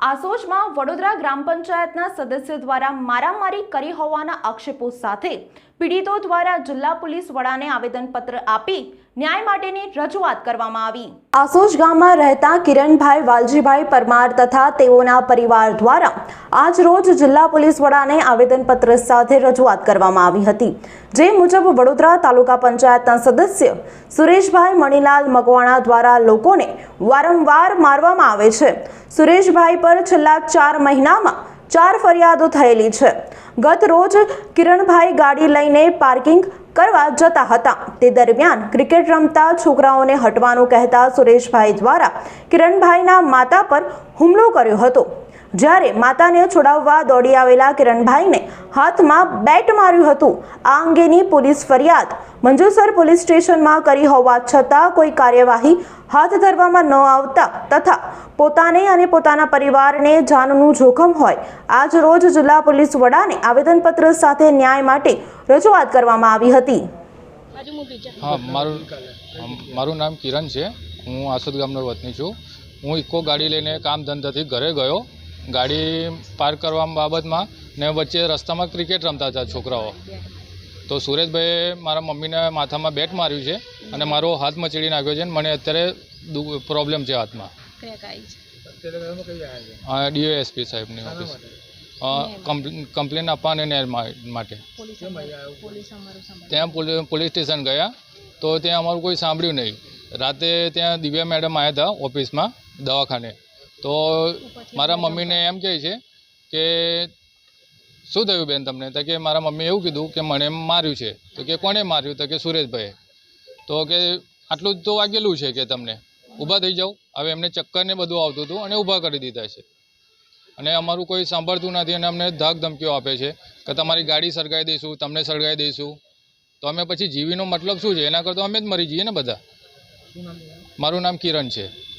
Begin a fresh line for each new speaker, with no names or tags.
આસોજમાં વડોદરા ગ્રામ પંચાયતના સદસ્ય દ્વારા મારામારી કરી હોવાના આક્ષેપો સાથે પીડિતો દ્વારા જિલ્લા પોલીસ વડાને આવેદનપત્ર આપી ન્યાય માટેની રજૂઆત કરવામાં આવી. આસોજ ગામમાં રહેતા કિરણભાઈ વાલજીભાઈ પરમાર તથા તેઓના પરિવાર દ્વારા આજ રોજ જિલ્લા પોલીસ વડાને આવેદનપત્ર સાથે રજૂઆત કરવામાં આવી હતી. જે મુજબ વડોદરા તાલુકા પંચાયતના સદસ્ય સુરેશભાઈ મણીલાલ મકવાણા દ્વારા લોકોને વારંવાર મારવામાં આવે છે. સુરેશભાઈ પર છેલ્લા ચાર મહિનામાં ચાર ફરિયાદો થયેલી છે. ગત રોજ કિરણભાઈ ગાડી લઈને પાર્કિંગ કરવા જતા હતા. તે દરમિયાન ક્રિકેટ રમતા છોકરાઓને હટવાનું કહેતા સુરેશભાઈ દ્વારા કિરણભાઈના માતા પર હુમલો કર્યો હતો. જ્યારે માતાને છોડાવવા દોડી આવેલા કિરણભાઈને હાથમાં બેટ માર્યું હતું. આ અંગેની પોલીસ ફરિયાદ મંજુસર પોલીસ સ્ટેશનમાં કરી હોવા છતાં કોઈ કાર્યવાહી હાથ ધરવામાં ન આવતા તથા પોતાને અને પોતાના પરિવારને જાનનું જોખમ હોય, આજ રોજ જિલ્લા પોલીસ વડાને આવેદનપત્ર સાથે ન્યાય માટે રજૂઆત કરવામાં આવી હતી.
હા, મારું મારું નામ કિરણ છે. હું આસોદ ગામનો વતની છું. હું ઇકો ગાડી લઈને કામ ધંધાથી ઘરે ગયો. ગાડી પાર્ક કરવા બાબતમાં ને વચ્ચે રસ્તામાં ક્રિકેટ રમતા હતા છોકરાઓ. તો સુરેશભાઈએ મારા મમ્મીને માથામાં બેટ માર્યું છે અને મારો હાથ મચડી નાખ્યો છે અને મને અત્યારે પ્રોબ્લેમ છે હાથમાં.
હા કાંઈ છે?
ડીઓએસપી સાહેબની ઓફિસ. કમ્પ્લેન આપવા અને ન્યાય માટે.
પોલીસ અમારું પોલીસ અમારું સાંભળે.
ત્યાં પોલીસ સ્ટેશન ગયા તો ત્યાં અમારું કોઈ સાંભળ્યું નહીં. રાતે ત્યાં દિવ્યા મેડમ આવ્યા હતા ઓફિસમાં દવાખાને. તો મારા મમ્મીને એમ કહે છે કે, શું થયું બેન તમને? તો કે, મારા મમ્મીએ એવું કીધું કે મને માર્યું છે. તો કે, કોણે માર્યું? તો કે, સુરેશભાઈએ. તો કે, આટલું જ તો વાગેલું છે કે તમને? ઊભા થઈ જાઓ. હવે એમને ચક્કર ને બધું આવતું હતું અને ઊભા કરી દીધા છે. અને અમારું કોઈ સાંભળતું નથી અને અમને ધાક ધમકીઓ આપે છે કે, તમારી ગાડી સળગાવી દઈશું, તમને સળગાવી દઈશું. તો અમે પછી જીવીનો મતલબ શું છે? એના કરતાં અમે જ મરી જઈએ ને બધા? મારું નામ કિરણ છે.